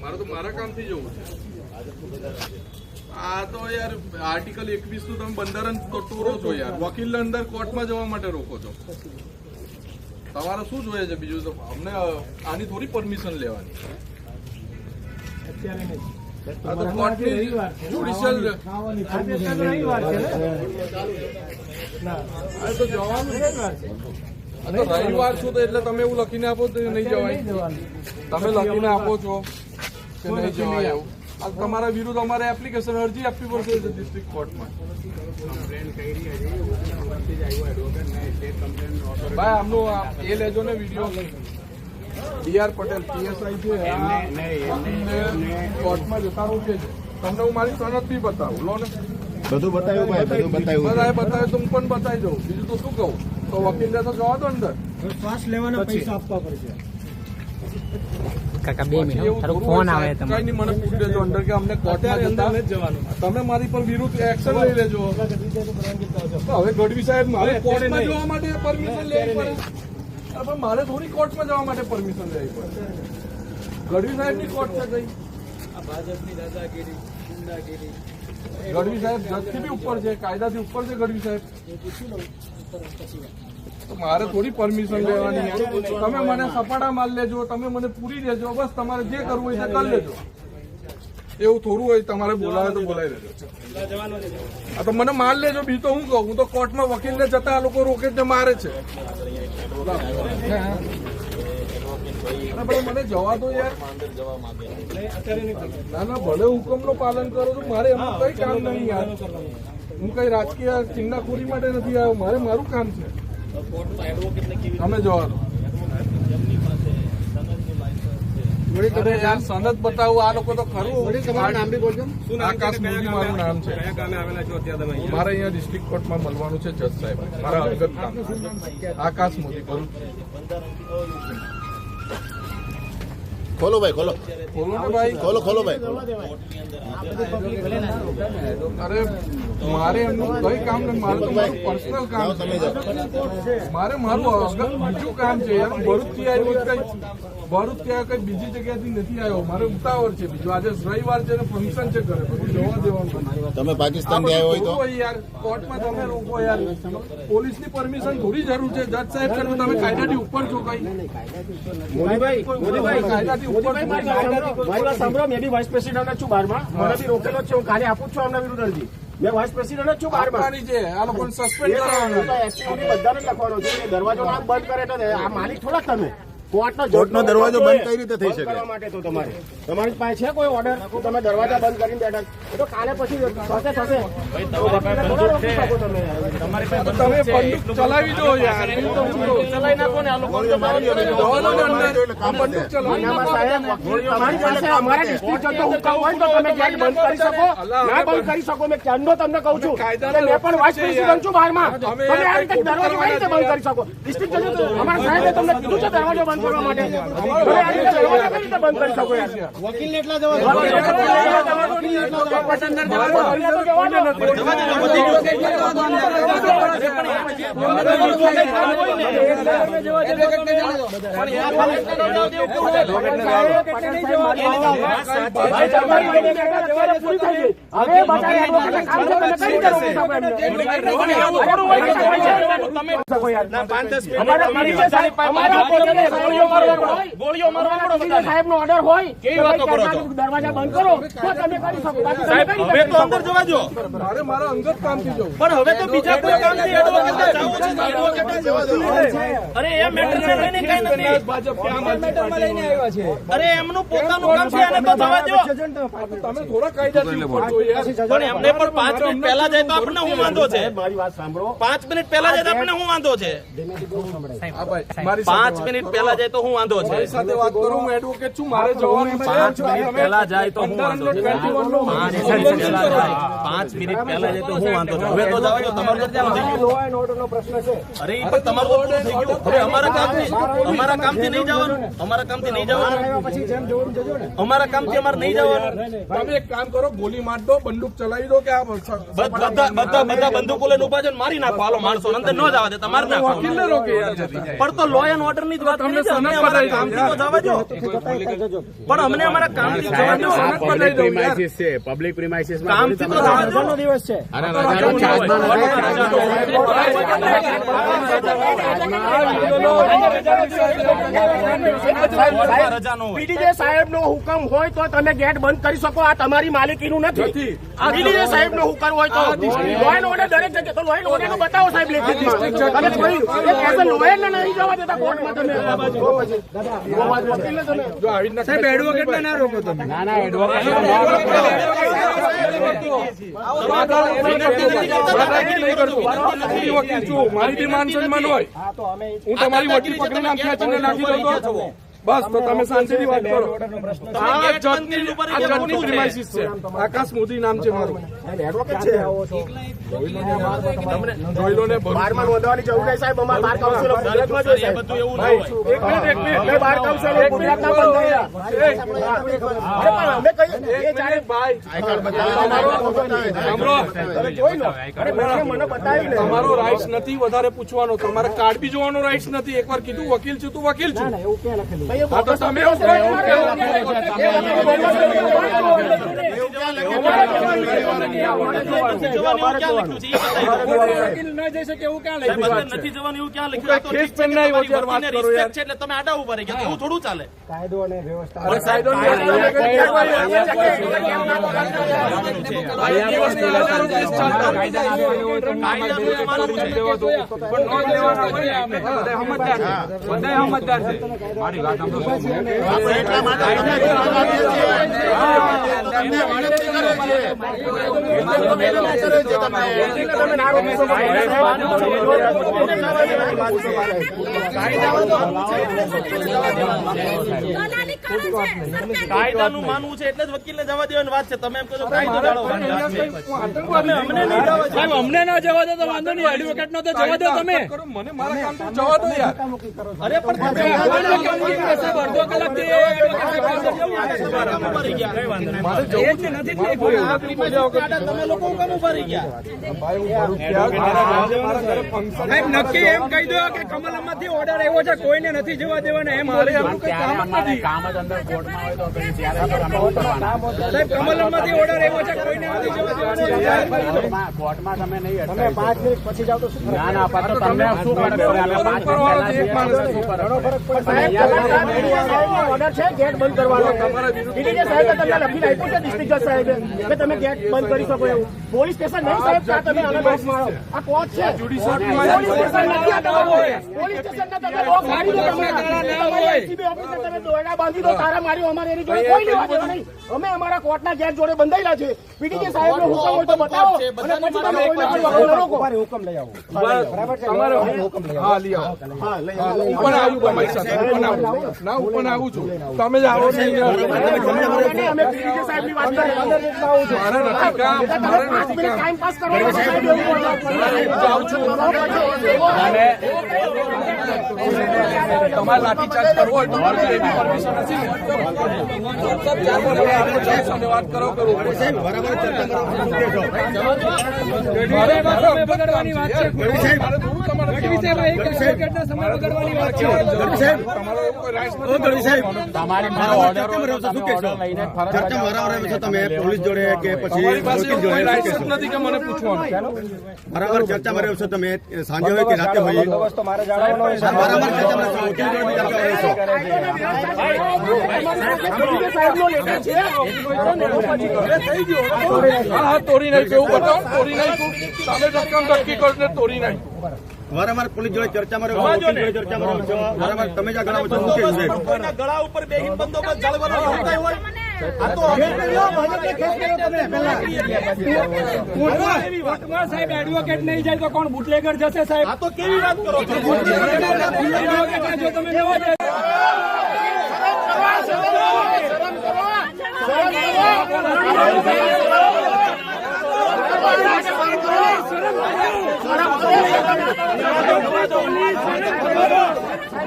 મારે તો મારા કામથી જવું છે. આ તો યાર આર્ટિકલ એકવીસનું તમે બંધારણ તોડો છો યાર. વકીલ અંદર કોર્ટમાં જવા માટે રોકો છો. તમારે શું જોઈએ છે? બીજું તો અમને આની થોડી પરમિશન લેવાની. રવિવાર છે તો એટલે તમે એવું લખીને આપો તો નહીં જવાય. તમે લખીને આપો છો. કે નહીં જવાય એવું. તમારા વિરુદ્ધ અમારે એપ્લિકેશન અરજી આપવી પડશે ડિસ્ટ્રિક્ટ કોર્ટમાં ભાઈ આમનો એ લેજો ને વીડિયો. બીઆર પટેલ પીએસઆઈ છે. કોર્ટમાં જતા રહું છે. તમને હું મારી સનદ બી બતાવું. લો ને. બધું બતાવ્યું ભાઈ બધું બતાવ્યું બધાએ બતાવે તો હું પણ બતાવી દઉં. બીજું તો શું કહું? તો વકીલને તો જવા દો અંદર. શ્વાસ લેવાના પૈસા આપવા પડશે. કાકા બે મિનિટ તારો ફોન આવે તમે કઈ મને પૂછ દેજો અંદર કે અમને કોર્ટમાં જતા. તમે મારી પર વિરુદ્ધ એક્શન લઈ લેજો. હવે ગઢવી સાહેબ મારે કોર્ટમાં જવા માટે પરમિશન લેવી પડે. અરે પણ મારે થોડી કોર્ટમાં જવા માટે પરમિશન લેવી પડે. ગઢવી સાહેબની કોર્ટ છે ગુંડાગીરી. ગઢવી સાહેબ જજથી બી ઉપર છે કાયદાથી ઉપર છે ગઢવી સાહેબ. મારે થોડી પરમિશન લેવાની તમે મને સપાટા માલ લેજો, તમે મને પૂરી દેજો, બસ તમારે જે કરવું હોય તે કરી લેજો. એવું થોડું હોય, તમારે બોલાવે તો બોલાવી દેજો આ તો મને માલ લેજો બી તો હું કહું, હું તો કોર્ટમાં વકીલને જતા આ લોકો રોકે ને મારે છે. મને જવા દો યાર. ના ના, ભલે હુકમનું પાલન કરો છો મારે એમાં કઈ કામ નહીં યાર. હું કઈ રાજકીય ચિંતાખોરી માટે નથી આવ્યો, મારે મારું કામ છે. તમે જવા દો અરે યાર સનદ બતાવું આ લોકો તો ખરું. તમારું નામ બી બોલજો. આકાશ મોદી મારું નામ છે. મારે અહીંયા ડિસ્ટ્રિક્ટ કોર્ટમાં મળવાનું છે જજ સાહેબ. મારા અંગત કામ આકાશ મોદી કરું ખોલો ભાઈ ખોલો. ને ખોલો ખોલો ભાઈ. અરે મારે એમનું કઈ કામ નહીં મારું પર્સનલ કામ છે. મારે મારું બીજું કામ છે યાર ભરૂચથી આવ્યો કઈ ભરૂચ ત્યાં કઈ બીજી જગ્યાથી નથી આવ્યો. મારે ઉતાવળ છે બીજું. આજે રવિવાર છે ને ફંક્શન છે ઘરે. બધું જવા દેવાનું. તમે પાકિસ્તાનથી આવ્યો હોય તો? યાર. કોર્ટમાં તમે રોકો યાર. પોલીસની પરમિશન થોડી જરૂર છે. જજ સાહેબ તમે કાયદાથી ઉપર છો કઈ. મોદીભાઈ મોદીભાઈ કાયદાથી ઉપર છો કઈ. મારી સાંભળો મેં બી વાઇસ પ્રેસિડન્ટ જ છું બારમાં. મને બી રોકેલો છે. હું કાલે આપું જ છું આમના વિરુદ્ધ અરજી. મેં વાઇસ પ્રેસિડન્ટ છું બારમાં. છે. આ લોકોને સસ્પેન્ડ કરવાના બધાને લખવાનો છે. દરવાજો નામ બંધ કરે તો આ માલિક થોડા તમે? કોર્ટનો દરવાજો બંધ કઈ રીતે થઈ શકે? માટે તો તમારે તમારી પાસે છે કોઈ ઓર્ડર તમે દરવાજા બંધ કરીને બેઠા એ તો કાલે પછી થશે થશે. તમે તમે બંદૂક ચલાવી દો? ચલાવી નાખો ને આ લોકો તમારી પાસે અમારા ડિસ્ટ્રિક્ટ જતો હુકમ હોય તો તમે ગેટ બંધ કરી શકો. ના બંધ કરી શકો મેં ક્યારનો તમને કહું છું. કે મેં પણ વાઇસ પ્રેસિડેન્ટ છું બહારમાં. તમે આ રીતે દરવાજો કઈ રીતે બંધ કરી શકો? ડિસ્ટ્રિક્ટ જજો અમારા સાહેબે તમને કીધું છે દરવાજો બંધ કરવા માટે તમે આ રીતે દરવાજો કઈ રીતે મારવા કરી એટલા જવા સાહેબ નો ઓર્ડર હોય દરવાજા બંધ કરો તો તમે કરી શકો બાકી હવે તો અંદર જવા દો મારે મારા અંગત કામથી જવું પણ હવે તો બીજા કોઈ કામથી એડવોકેટ જાવું છે અરે એ મેટર છે લઈને કઈ નથી ભાજપ ક્યાં છે અરે એમનું પોતાનું કામ છે અને તો થવા દો તમે થોડા કાયદાથી ઉપર છો પણ એમને પણ પાંચ મિનિટ પહેલા જાય તો આપણે હું વાંધો છે મારી વાત સાંભળો પાંચ મિનિટ પહેલા જાય તો આપણે હું વાંધો છે પાંચ મિનિટ પહેલા જાય તો હું વાંધો છે. સાથે વાત કરો હું એડવોકેટ છું મારે જવાનું પાંચ મિનિટ પહેલા જાય તો હું વાંધો છે. પાંચ મિનિટ પહેલા જાય. તો હું વાંધો છે. હવે તો જાવ તો પ્રશ્ન છે. અરે પણ તમારું હવે અમારા કામથી અમારા કામથી નહીં જવાનું. અમારા કામથી નહીં જવાનું. અમારા કામથી અમારે નહીં જવાનું. તમે એક કામ કરો ગોલી માર દો બંદૂક ચલાવી દો કે આ બધા બધા બધા બંદૂકો લઈને ઊભા છે મારી નાખો. હાલો માણસો અંદર ન જવા દે તમારે નાખો પણ તો લો એન્ડ ઓર્ડરની જ વાત અમને અમારા કામથી તો જવા દો. પણ અમને અમારા કામથી જવા દો સનદ બતાવી દઉં યાર. છે પબ્લિક પ્રિમાઇસીસ કામથી તો જવા દિવસ છે. રજાનો હોય પીડીજે સાહેબ નો હુકમ હોય તો તમે ગેટ બંધ કરી શકો. આ તમારી માલિકીનું નથી. નથી. આ પીડીજે સાહેબ નો હુકમ હોય તો. લો એન્ડ ઓર્ડર દરેક જગ્યાએ તો લો એન્ડ ઓર્ડરનું બતાવો સાહેબ લેખિતમાં. તમે કોઈ એક એઝ લોયર ને નહીં જવા દેતા કોર્ટમાં તમે. સાહેબ એડવોકેટ ના રોકો તમે. ના ના એડવોકેટ મારી બી માન સન્માન હોય. હું તમારી વકીલ પકડીને નાખી દઉં બસ તો તમે શાંતિથી વાત કરો. આ જજની આ જજની પ્રિમાઇસીસ છે. આકાશ મોદી નામ છે મારું. એડવોકેટ છે. જોઈ લો ને બારમાં નોંધવાની જરૂર નહીં સાહેબ અમારા બાર કાઉન્સિલ ઓફ ગુજરાતમાં જોઈએ. બધું એવું ન હોય. એક મિનિટ, એક મિનિટ. અમે બાર કાઉન્સિલ ઓફ ગુજરાતના બંધાયા. અરે પણ અમે કહીએ એ જાણે ભાઈ. સાંભળો. તમે જોઈ લો. અરે મને મને બતાવ્યું ને તમારો રાઇટ્સ નથી વધારે પૂછવાનો. તમારે કાર્ડ બી જોવાનો રાઇટ્સ નથી. એકવાર કીધું વકીલ છું તું વકીલ છું. એવું ક્યાં લખ્યું નથી જવાનું એવું ક્યાં લખ્યું એટલે તમે આડા ઊભા રહી ગયા એવું થોડું ચાલે અરે કાયદો સમજદાર છે. મારી વાત સાંભળો. દલાલી કરે છે સરકારી કાયદાનું માનવું છે એટલે જ વકીલને જવા દેવાની વાત છે. તમે એમ કહો કાયદો અમને નહીં જવા સાહેબ અમને ના જવા દો તો વાંધો નહીં. એડવોકેટ નો તો જવા દો તમે. મને મારા કામ તો જવા દો યાર. અરે પણ અડધો કલાકથી ઊભા રહી ગયા મારે જવું છે નથી કોઈ એવું બોલ્યા વગર તમે લોકો કેમ ઊભા ગયા ભાઈ હું ભરું ત્યાં મારા ઘરે function સાહેબ નક્કી એમ કહી દો કે કમલમાંથી ઓર્ડર આવ્યો છે કોઈને નથી જવા દેવાના એમ મારે કામ જ નથી કામ જ અંદર કોર્ટમાં હોય તો પછી ત્યારે કોર્ટમાં તમે નહીં તમે પાંચ મિનિટ પછી જાવ તો શું ના ના તો તમને શું ફરક અમે પાંચ મિનિટ પહેલા જઈએ તો ફરક પડે? સાહેબ કલાકાર ઓર્ડર છે ગેટ બંધ કરવાનો. સાહેબે તમને લખીને આપ્યું છે ડિસ્ટ્રિક્ટ જજ સાહેબે કે તમે ગેટ બંધ કરી શકો એવું. પોલીસ સ્ટેશન નહીં સાહેબ ત્યાં તમે દોષ મારો આ કોર્ટ છે. પોલીસ સ્ટેશન નથી આ. પોલીસ સ્ટેશનના તમે લોક બાંધી દો. તારા માર્યો અમારે એની જોડે કોઈ લેવા દેવા નહીં. અમે અમારા કોર્ટના ગેટ જોડે બંધાયેલા છે. પીડીજે સાહેબનો હુકમ હોય તો બતાવો. અને પછી તમે કોઈ વગર રોકો. તમારે હુકમ લઈ આવો હા, લઈ હા, આવો. ઉપર પણ આવું તમારી સાથે. ઉપર આવું ના ઉપર આવું છું. તમે જ આવો છો. અહીંયા. અમે પીડીજે સાહેબની વાત કરીએ. મારે નથી કામ મારે નથી કામ. ટાઈમ પાસ કરવાનો છે સાહેબ એવું બોલો. જાઉં છું. તમારે લાઠીચાર્જ કરવો હોય તો મારે એવી પરમિશન નથી વાત કરો બરાબર ચર્ચા મારે છો તમે સાંજે હોય કે રાતે હોય હા તોડી નાખ્યું એવું બતાવો તોડી નાખ્યું સામે ધક્કામ ધક્કી કરીને તોડી નાખ્યું વારંવાર પોલીસ જોડે ચર્ચામાં રહ્યો છો ચર્ચા માં રહ્યો છો વારંવાર તમે જ ગળા છે ગળા ઉપર બેહીન બંદોબસ્ત જાળવવાનો હોય. સાહેબ એડવોકેટ નહીં જાય તો કોણ બુટલેગર જશે સાહેબ? આ તો કેવી વાત કરો જો તમે લેવા જાય.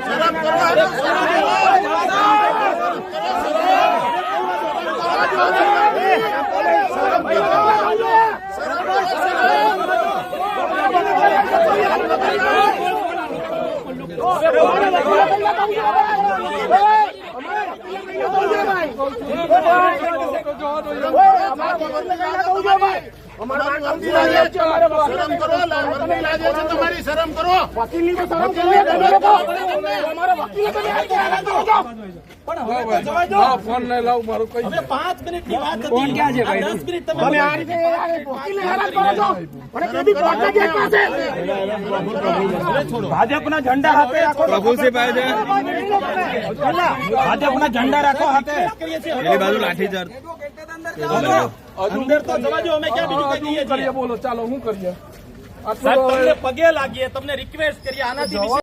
શરમ કરવા શરમ કરો તમારી શરમ કરો. વકીલની શરમ કરો. ફોન નહીં લાવ મારું કઈ દે. પાંચ મિનિટની વાત હતી ક્યાં છે દસ મિનિટ તમે તમે આ રીતે આ વકીલને હેરાન કરો છો. અને તે બી કોર્ટના ગેટ પાસે. ભાજપના ઝંડા હાથે રાખો પ્રભુસિંહ ભાઈ છે ભાજપના ઝંડા રાખો હાથે એની બાજુ લાઠીચાર્જ અંદર તો જવા દો અમે ક્યાં બીજું કઈ હજુ કહીએ શું કરીએ છીએ બોલો ચાલો શું કરીએ આટલું સાહેબ તો હવે- તમને પગે લાગીએ તમને રિક્વેસ્ટ કરીએ આનાથી વિશેષ